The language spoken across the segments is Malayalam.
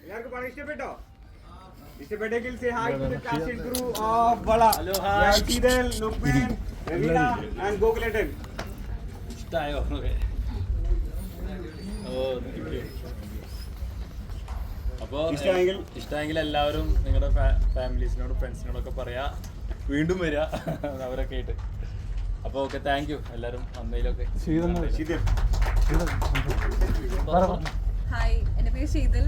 എല്ലാവർക്കും പടം ഇഷ്ടപ്പെട്ടോ ഇഷ്ടപ്പെട്ടെങ്കിൽ say hi to the cast crew of Vala hello hi ഇഷ്ടായോ? ഓ അപ്പോൾ? ഇഷ്ടമെങ്കിൽ എല്ലാവരും നിങ്ങളുടെ ഫാമിലീസിനോടും ഫ്രണ്ട്സിനോടൊക്കെ പറയാ. വീണ്ടും വരിക അവരൊക്കെ ആയിട്ട്. അപ്പോൾ ഓക്കെ താങ്ക് യു എല്ലാവരും അമ്മയിലൊക്കെ. ഹായ് എന്റെ പേര് ശീതൽ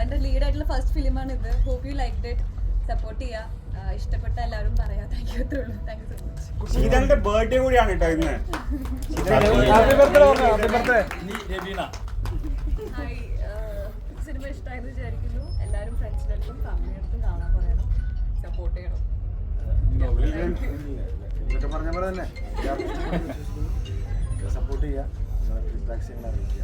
എന്റെ എന്റെ ലീഡ് ആയിട്ടുള്ള ഫസ്റ്റ് ഫിലിമാണ് ഇത്. Hope you like it support ചെയ്യുക ആഹ് ഇഷ്ടപ്പെട്ട എല്ലാവരും പറയാം. താങ്ക് യു അത്രേ ഉള്ളൂ. താങ്ക് യു സോ മച്ച് ശീതലിന്റെ ബർത്ത്ഡേ കൂടിയാണ് കേട്ടോ ഇന്ന്. ഹായ് സിനിമ ഇഷ്ടമായെന്ന് വിചാരിക്കുന്നു. എല്ലാവരും ഫ്രണ്ട്സിനടുത്തും അടുത്തും കാണാൻ പറയണം. സപ്പോർട്ട് ചെയ്യണം. ഇതൊക്കെ പറഞ്ഞ പോലെ തന്നെ. സപ്പോർട്ട് ചെയ്യുക ഫീഡ്ബാക്സ് അറിയിക്കുക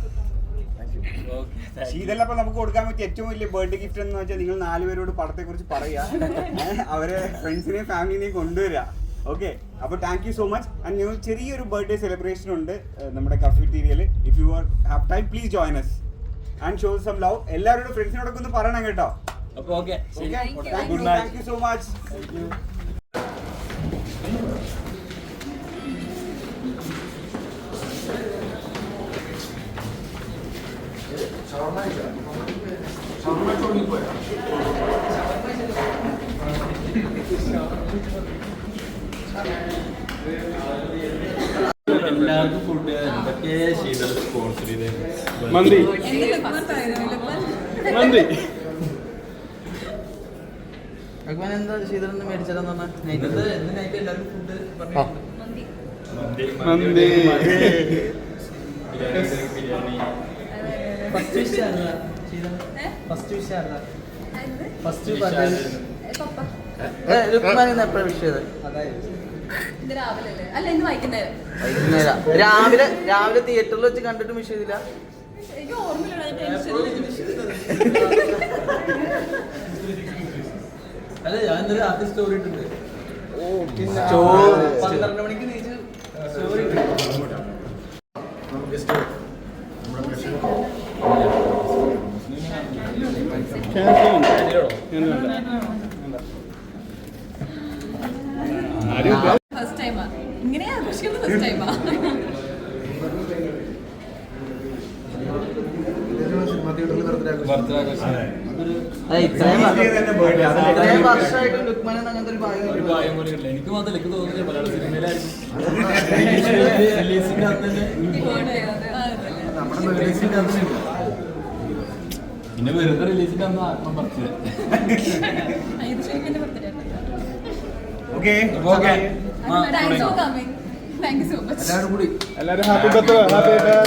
ശീതൽ അപ്പൊ നമുക്ക് കൊടുക്കാൻ പറ്റിയ ഏറ്റവും വലിയ ബർത്ത്ഡേ ഗിഫ്റ്റ് എന്ന് വെച്ചാൽ നിങ്ങൾ നാലുപേരോട് പടത്തെ കുറിച്ച് പറയാ. അവരെ ഫ്രണ്ട്സിനെയും ഫാമിലിനെയും കൊണ്ടുവരിക ഓക്കെ അപ്പൊ thank you so much and ചെറിയൊരു ബർത്ത്ഡേ സെലിബ്രേഷൻ ഉണ്ട് നമ്മുടെ കഫീറ്റീരിയൽ if you are have time please join us and show some love എല്ലാവരോടും ഫ്രണ്ട്സിനോടൊക്കെ ഒന്ന് പറയണം കേട്ടോ. night. Thank you so much എല്ലാവർക്കും ഫുഡ് എന്തൊക്കെ ശീതൾ സ്പോൺസർ ചെയ്ത് മന്തി. മന്തി. ഭഗവാൻ എന്താ ശീതളെന്ന് മേടിച്ചതെന്ന് പറഞ്ഞാൽ മന്തി. മന്തി. ഫസ്റ്റ് ഏഹ് ഫസ്റ്റ് ഫസ്റ്റ് ഇന്ന് എപ്പോഴാണ് ഇന്ന് വൈകുന്നേരം. വൈകുന്നേരം. രാവിലെ രാവിലെ തിയേറ്ററിൽ വെച്ച് കണ്ടിട്ട് വിഷ് ചെയ്തില്ല. അല്ല ഞാൻ ഇന്നലെ രാത്രി സ്റ്റോറി ഇട്ടിട്ടുണ്ട്. പന്ത്രണ്ട് മണിക്ക് നീച്ച് സ്റ്റോറി നമുക്ക് ജസ്റ്റ് നമ്മുടെ പ്രേക്ഷകർക്ക് ഫസ്റ്റ് ടൈമാ ഇങ്ങനെ ആഘോഷിക്കുന്നത് ഫസ്റ്റ് ടൈമാ സിനിമ തിയേറ്ററിൽ വെറുതെ ആഘോഷിക്കും. ബർത്ത്ഡേ ആഘോഷം അതെ ഇത്രയും വ- ശീതൽ തന്നെ birthday. അതല്ലേ ഇത്രയും വർഷമായിട്ട് ലുക്മാൻ അങ്ങനത്തെ ഒരു ഭാഗ്യം ഒരു കിട്ടില്ല. കാര്യം പോലും ഇല്ല എനിക്ക് മാത്രമല്ല എനിക്ക് തോന്നുന്നില്ല മലയാള തന്നെ നമ്മുടെ പിന്നെ വെറുതെ റിലീസിന്റെ അന്ന് ആത്മ പറിച്ചത് ഇത് ശരിക്കും എന്റെ birthday okay okay thanks for coming thank you so much എല്ലാവരും കൂടി. എല്ലാവരും ഹാപ്പി ബർത്ത്ഡേ ഹാപ്പി ഞാൻ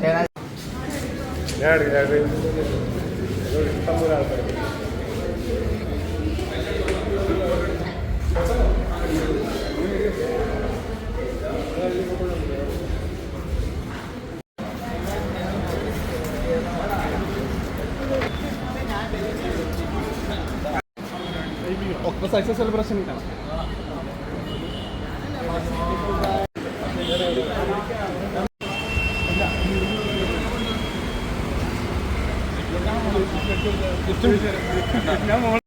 ഷേനാ- സക്സസ് സെലിബ്രേഷൻ കാണാം. ഞാൻ